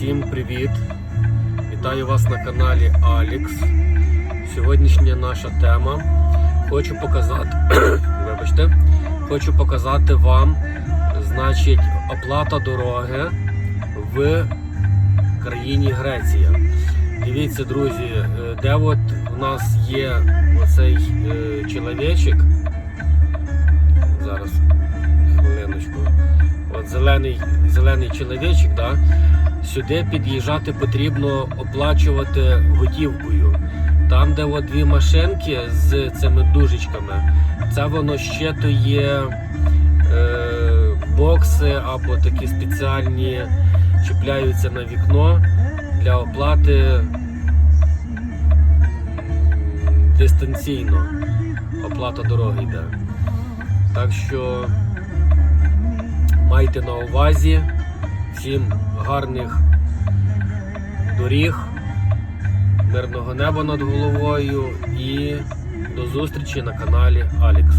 Всім привіт! Вітаю вас на каналі Алікс. Сьогоднішня наша тема. Хочу показати, вибачте, хочу показати вам, значить, оплата дороги в країні Греція. Дивіться, друзі, е, де от у нас є оцей е, чоловічик. Зараз, хвилиночку. От зелений, зелений чоловічик, да? Сюди під'їжджати потрібно оплачувати готівкою. Там, де от дві машинки з цими дужечками, це воно щитує е, бокси або такі спеціальні чіпляються на вікно для оплати дистанційно. Оплата дороги йде. Так що майте на увазі всім гарних доріг, мирного неба над головою і до зустрічі на каналі Алікс.